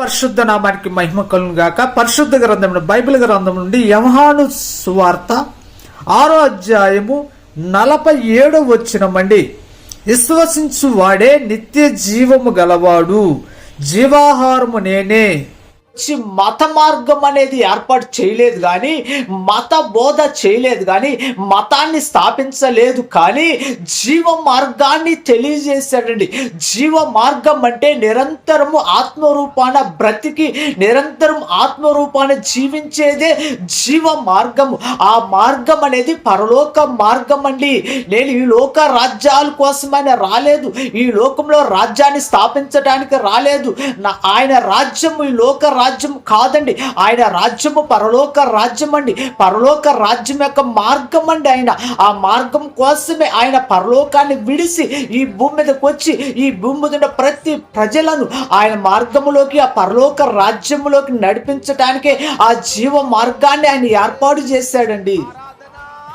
పరిశుద్ధ నామానికి మహిమ కలును గాక. పరిశుద్ధ గ్రంథం బైబిల్ గ్రంథం నుండి యవహాను సువార్త ఆరో అధ్యాయము నలభై ఏడు వచ్చినమండి విశ్వసించు వాడే నిత్య జీవము గలవాడు. జీవాహారము నేనే. వచ్చి మత మార్గం అనేది ఏర్పాటు చేయలేదు కానీ మత బోధ చేయలేదు కానీ మతాన్ని స్థాపించలేదు కానీ జీవ మార్గాన్ని తెలియజేశాడండి. జీవ మార్గం అంటే నిరంతరము ఆత్మరూపాన బ్రతికి నిరంతరం ఆత్మరూపాన జీవించేదే జీవ మార్గము. ఆ మార్గం అనేది పరలోక మార్గం అండి నేను ఈ లోక రాజ్యాల కోసమైన రాలేదు. ఈ లోకంలో రాజ్యాన్ని స్థాపించడానికి రాలేదు. నా ఆయన రాజ్యం ఈ లోక రాజ్యం కాదండి. ఆయన రాజ్యము పరలోక రాజ్యం అండి పరలోక రాజ్యం యొక్క మార్గం అండి ఆయన. ఆ మార్గం కోసమే ఆయన పరలోకాన్ని విడిసి ఈ భూమి మీదకి వచ్చి ఈ భూమి మీద ఉన్న ప్రతి ప్రజలను ఆయన మార్గములోకి ఆ పరలోక రాజ్యములోకి నడిపించటానికే ఆ జీవ మార్గాన్ని ఆయన ఏర్పాటు చేశాడండి.